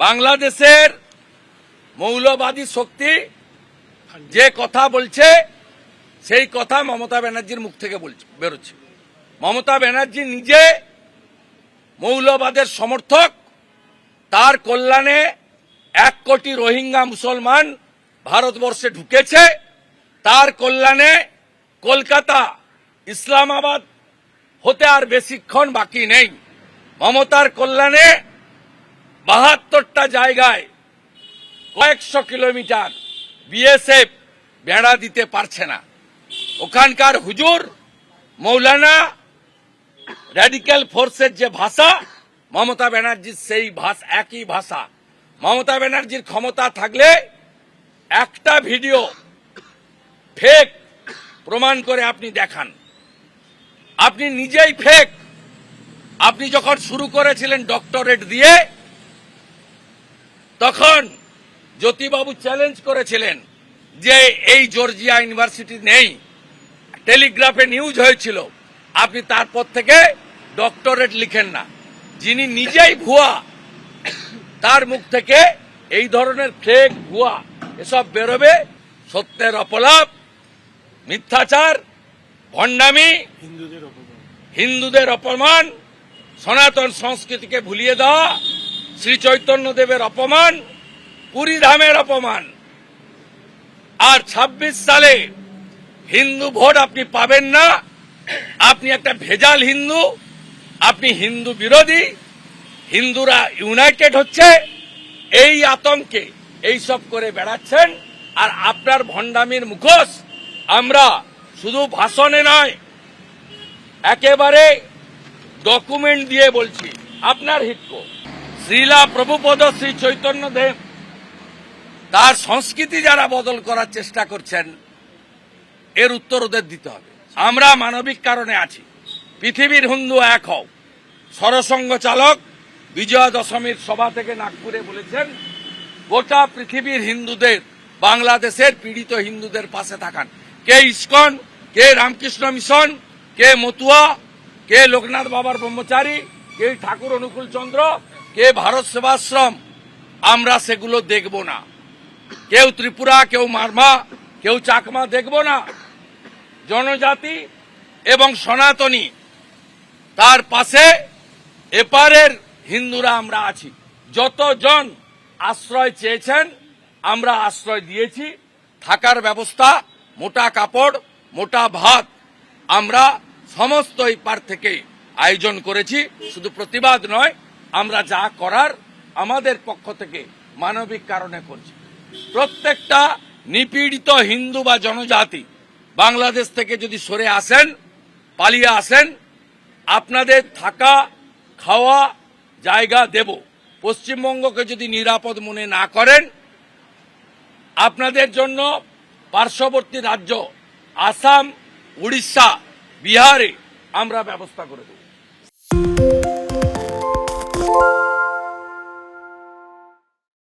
বাংলাদেশের মৌলবাদী শক্তি যে কথা বলছে সেই কথা মমতা ব্যানার্জির মুখ থেকে বলছে বেরোচ্ছে। মমতা ব্যানার্জি নিজে মৌলবাদের সমর্থক তার কল্যাণে এক কোটি রোহিঙ্গা মুসলমান ভারতবর্ষে ঢুকেছে তার কল্যাণে কলকাতা ইসলামাবাদ হতে আর বেশিক্ষণ বাকি নেই। মমতার কল্যাণে বাহাত্তরটা জায়গায় কয়েকশো কিলোমিটার বিএসএফ বেড়া দিতে পারছে না। ওখানকার হুজুর মৌলানা র্যাডিক্যাল ফোর্সের যে ভাষা, মমতা ব্যানার্জির সেই ভাষা একই ভাষা। মমতা ব্যানার্জির ক্ষমতা থাকলে একটা ভিডিও ফেক প্রমাণ করে আপনি দেখান। আপনি নিজেই ফেক আপনি যখন শুরু করেছিলেন ডক্টরেট দিয়ে তখন জ্যোতিবাবু চ্যালেঞ্জ করেছিলেন যে এই জর্জিয়া ইউনিভার্সিটি নেই। টেলিগ্রাফে নিউজ হয়েছিল। আপনি তারপর থেকে ডক্টরেট লিখেন না। যিনি নিজেই ভুয়া তার মুখ থেকে এই ধরনের ফেক ভুয়া এসব বেরোবে। সত্যের অপলাপ মিথ্যাচার ভণ্ডামি হিন্দুদের অপমান। হিন্দুদের অপমান সনাতন সংস্কৃতিকে ভুলিয়ে দেওয়া শ্রী চৈতন্যদেবের অপমান, পুরী ধামের অপমান। আর ২৬ সালে হিন্দু ভোট আপনি পাবেন না। আপনি একটা ভেজাল হিন্দু, আপনি হিন্দু বিরোধী, হিন্দুরা ইউনাইটেড হচ্ছে, এই আতঙ্কে এই সব করে বেড়াচ্ছেন। আর আপনার ভণ্ডামির মুখোশ, আমরা শুধু ভাষণে নয়, একেবারে ডকুমেন্ট দিয়ে বলছি, আপনার হিতকো শ্রীলা প্রভুপদ শ্রী চৈতন্য দেব, তার সংস্কৃতি যারা বদল করার চেষ্টা করছেন, এর উত্তর ওদের দিতে হবে। আমরা মানবিক কারণে আছি। পৃথিবীর হিন্দু এক হও। সরসংঘ চালক বিজয়া দশমীর সভা থেকে নাগপুরে বলেছেন, গোটা পৃথিবীর হিন্দুদের, বাংলাদেশের পীড়িত হিন্দুদের পাশে থাকান। কে ইস্কন, কে রামকৃষ্ণ মিশন, কে মতুয়া, কে লোকনাথ বাবার ব্রহ্মচারী, কে ঠাকুর অনুকূল চন্দ্র কে ভারত সেবাশ্রম? আমরা সেগুলো দেখব না। কেউ ত্রিপুরা, কেউ মারমা, কেউ চাকমা দেখব না। জনজাতি এবং সনাতনী, তার পাশে এপারের হিন্দুরা আমরা আছি। যতজন আশ্রয় চেয়েছেন, আমরা আশ্রয় দিয়েছি। থাকার ব্যবস্থা, মোটা কাপড়, মোটা ভাত আমরা সমস্ত এই পার থেকে আয়োজন করেছি। শুধু প্রতিবাদ নয় আমরা যা করার আমাদের পক্ষ থেকে মানবিক কারণে করছি। প্রত্যেকটা নিপীড়িত হিন্দু বা জনজাতি বাংলাদেশ থেকে যদি সরে আসেন, পালিয়ে আসেন, আপনাদের থাকা, খাওয়া জায়গা দেব। পশ্চিমবঙ্গকে যদি নিরাপদ মনে না করেন, আপনাদের জন্য পার্শ্ববর্তী রাজ্য আসাম, উড়িষ্যা, বিহারে আমরা ব্যবস্থা করে দেব।